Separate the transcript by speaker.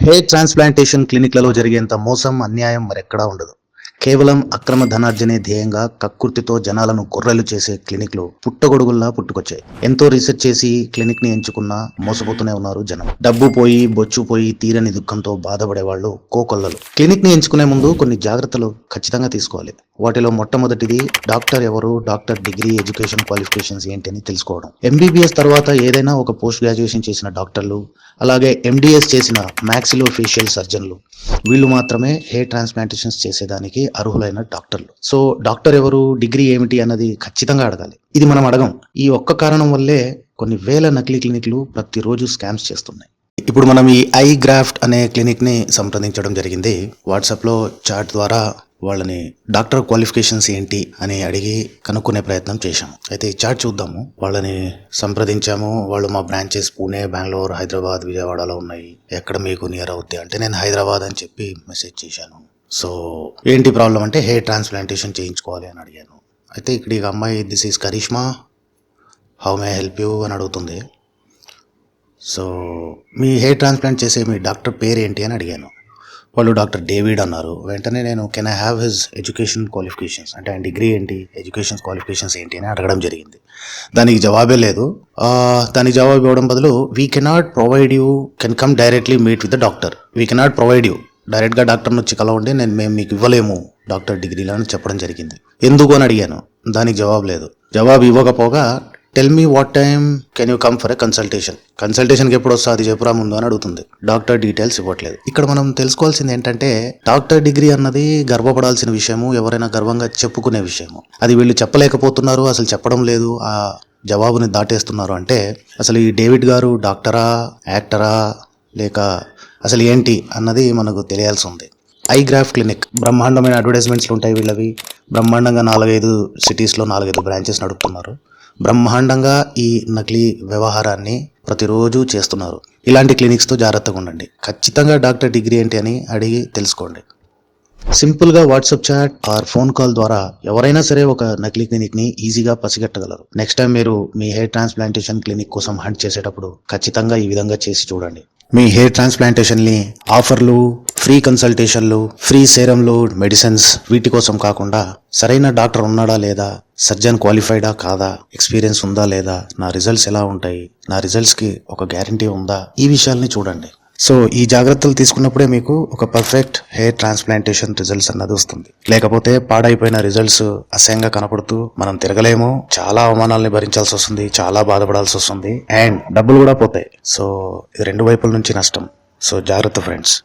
Speaker 1: Hair transplantation క్లినిక్లలో జరిగేంత మోసం అన్యాయం మరెక్కడా ఉండదు. కేవలం అక్రమ ధనార్జనే ధ్యేయంగా కక్కుర్తితో జనాలను గొర్రెలు చేసే క్లినిక్లు పుట్టగొడుగుల్లా పుట్టుకొచ్చాయి. ఎంతో రీసెర్చ్ చేసి క్లినిక్ని ఎంచుకున్నా మోసపోతూనే ఉన్నారు జనం. డబ్బు పోయి బొచ్చు పోయి తీరని దుఃఖంతో బాధపడే వాళ్ళు కోకొల్లలు. క్లినిక్ని ఎంచుకునే ముందు కొన్ని జాగ్రత్తలు ఖచ్చితంగా తీసుకోవాలి. వాటిలో మొట్టమొదటిది డాక్టర్ ఎవరు డాక్టర్ డిగ్రీ ఎడ్యుకేషన్ క్వాలిఫికేషన్స్ ఏంటి అని తెలుసుకోవడం. ఎంబీబీఎస్ తర్వాత ఏదైనా ఒక పోస్ట్ గ్రాడ్యుయేషన్ చేసిన డాక్టర్లు అలాగే ఎండిఎస్ చేసిన మ్యాక్సిలో ఫేషియల్ సర్జన్లు వీళ్ళు మాత్రమే హెయిర్ ట్రాన్స్ప్లాంటేషన్స్ చేసేదానికి అర్హులైన డాక్టర్లు. సో డాక్టర్ ఎవరు డిగ్రీ ఏమిటి అన్నది ఖచ్చితంగా అడగాలి. ఇది మనం అడగం. ఈ ఒక్క కారణం వల్లే కొన్ని వేల నకిలీ క్లినిక్లు ప్రతిరోజు స్కామ్స్ చేస్తున్నాయి. ఇప్పుడు మనం ఈ ఐ గ్రాఫ్ట్ అనే క్లినిక్ని సంప్రదించడం జరిగింది. వాట్సాప్లో చాట్ ద్వారా వాళ్ళని డాక్టర్ క్వాలిఫికేషన్స్ ఏంటి అని అడిగి కనుక్కునే ప్రయత్నం చేశాము. అయితే ఈ చాట్ చూద్దాము. వాళ్ళని సంప్రదించాము. వాళ్ళు మా బ్రాంచెస్ పూణే బెంగళూరు హైదరాబాద్ విజయవాడలో ఉన్నాయి. ఎక్కడ మీకు నియర్ అవుతాయి అంటే నేను హైదరాబాద్ అని చెప్పి మెసేజ్ చేశాను. సో ఏంటి ప్రాబ్లం అంటే హెయిర్ ట్రాన్స్ప్లాంటేషన్ చేయించుకోవాలి అని అడిగాను. అయితే ఇక్కడ ఈ అమ్మాయి this is Karishma how may help you? అని అడుగుతుంది. సో మీ హెయిర్ ట్రాన్స్ప్లాంట్ చేసే మీ డాక్టర్ పేరు ఏంటి అని అడిగాను. వాళ్ళు డాక్టర్ డేవిడ్ అన్నారు. వెంటనే నేను can I have his education qualifications? అంటే ఆయన డిగ్రీ ఏంటి ఎడ్యుకేషన్ క్వాలిఫికేషన్స్ ఏంటి అని అడగడం జరిగింది. దానికి జవాబే లేదు. దానికి జవాబు ఇవ్వడం బదులు we cannot provide you can come directly meet with the doctor we cannot provide you డైరెక్ట్గా డాక్టర్ని వచ్చి కలవండి నేను మేము మీకు ఇవ్వలేము డాక్టర్ డిగ్రీలు అని చెప్పడం జరిగింది. ఎందుకు అని అడిగాను. దానికి జవాబు లేదు. జవాబు ఇవ్వకపోగా tell me what time can you come for a consultation కన్సల్టేషన్కి ఎప్పుడు వస్తా అది చెప్పురా ముందు అని అడుగుతుంది. డాక్టర్ డీటెయిల్స్ ఇవ్వట్లేదు. ఇక్కడ మనం తెలుసుకోవాల్సింది ఏంటంటే డాక్టర్ డిగ్రీ అన్నది గర్వపడాల్సిన విషయము ఎవరైనా గర్వంగా చెప్పుకునే విషయము. అది వీళ్ళు చెప్పలేకపోతున్నారు అసలు చెప్పడం లేదు. ఆ జవాబుని దాటేస్తున్నారు అంటే అసలు ఈ డేవిడ్ గారు డాక్టరా యాక్టరా లేక అసలు ఏంటి అన్నది మనకు తెలియాల్సి ఉంది ఐ గ్రాఫ్ క్లినిక్. బ్రహ్మాండమైన అడ్వర్టైజ్మెంట్స్లు ఉంటాయి వీళ్ళవి. బ్రహ్మాండంగా నాలుగైదు సిటీస్లో నాలుగైదు బ్రాంచెస్ నడుపుతున్నారు. బ్రహ్మాండంగా ఈ నకిలీ వ్యవహారాన్ని ప్రతిరోజు చేస్తున్నారు. ఇలాంటి క్లినిక్స్తో జాగ్రత్తగా ఉండండి. ఖచ్చితంగా డాక్టర్ డిగ్రీ ఏంటి అని అడిగి తెలుసుకోండి. సింపుల్గా WhatsApp chat or phone call ద్వారా ఎవరైనా సరే ఒక నకిలీ క్లినిక్ని ఈజీగా పసిగట్టగలరు. నెక్స్ట్ టైం మీరు మీ హెయిర్ ట్రాన్స్ప్లాంటేషన్ క్లినిక్ కోసం హంట్ చేసేటప్పుడు ఖచ్చితంగా ఈ విధంగా చేసి చూడండి. మీ హెయిర్ ట్రాన్స్ప్లాంటేషన్ని ఆఫర్లు ఫ్రీ కన్సల్టేషన్లు ఫ్రీ సేరంలు మెడిసిన్స్ వీటి కోసం కాకుండా సరైన డాక్టర్ ఉన్నాడా లేదా సర్జన్ క్వాలిఫైడా కాదా ఎక్స్పీరియన్స్ ఉందా లేదా నా రిజల్ట్స్ ఎలా ఉంటాయి నా రిజల్ట్స్కి ఒక గ్యారంటీ ఉందా ఈ విషయాల్ని చూడండి. సో ఈ జాగ్రత్తలు తీసుకున్నప్పుడే మీకు ఒక పర్ఫెక్ట్ హెయిర్ ట్రాన్స్ప్లాంటేషన్ రిజల్ట్స్ అన్నది వస్తుంది. లేకపోతే పాడైపోయిన రిజల్ట్స్ అసహ్యంగా కనపడుతూ మనం తిరగలేము. చాలా అవమానాల్ని భరించాల్సి వస్తుంది. చాలా బాధపడాల్సి వస్తుంది. అండ్ డబ్బులు కూడా పోతాయి. సో ఇది రెండు వైపుల నుంచి నష్టం. సో జాగ్రత్త ఫ్రెండ్స్